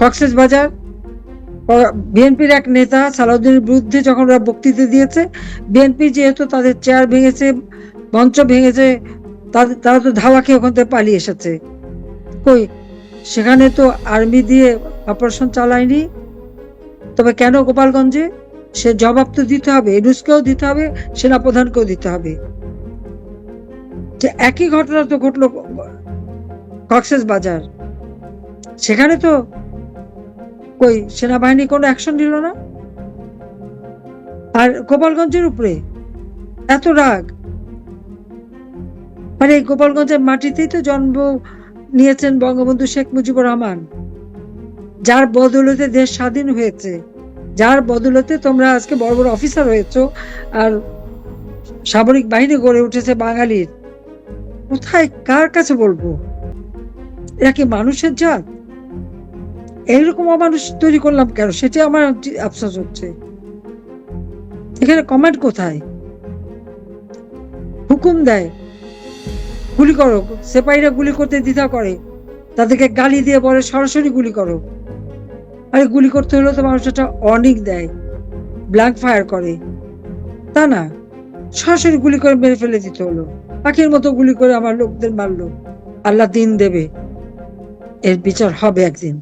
কক্সেস বাজার বিএনপির এক নেতা সালাউদ্দিনের বিরুদ্ধে যখন ওরা বক্তৃতা দিয়েছে বিএনপি যেহেতু তাদের চেয়ার ভেঙেছে, মঞ্চ ভেঙেছে, তারা তো ধাওয়া খেয়ে ওখান থেকে পালিয়ে এসেছে। কই, সেখানে তো আর্মি দিয়ে অপারেশন চালায়নি। তবে কেন গোপালগঞ্জে? সে জবাব তো দিতে হবে এডুসকেও দিতে হবে, সেনাপ্রধানকেও দিতে হবে। যে একই ঘটনা তো ঘটলো কক্সেস বাজার সেখানে তো কই সেনাবাহিনী কোনো অ্যাকশন নিল না? আর গোপালগঞ্জের উপরে এত রাগ? মানে এই গোপালগঞ্জের মাটিতেই তো জন্ম নিয়েছেন বঙ্গবন্ধু শেখ মুজিবুর রহমান। যার বদৌলতে দেশ স্বাধীন হয়েছে, যার বদৌলতে তোমরা আজকে বড় বড় অফিসার হয়েছো আর সামরিক বাহিনী গড়ে উঠেছে বাঙালির। কোথায় কার কাছে বলব? এরা কি মানুষের জাত? এইরকম অমানুষ তৈরি করলাম কেন? সেটা আমার আফসোস হচ্ছে। এখানে কমেন্ট কোথায়? হুকুম দেয়। গুলি করো। সেপাইরা গুলি করতে দ্বিধা করে। তাদেরকে গালি দিয়ে বলে, সরাসরি গুলি করো। আরে গুলি করতে হলেও তো মানুষ একটা অনিক দেয়। ব্ল্যাঙ্ক ফায়ার করে। তা না, সরাসরি গুলি করে মেরে ফেলে দিতে হলো। পাখির মতো গুলি করে আমার লোকদের মারলো। আল্লাহ দিন দেবে। এর বিচার হবে একদিন।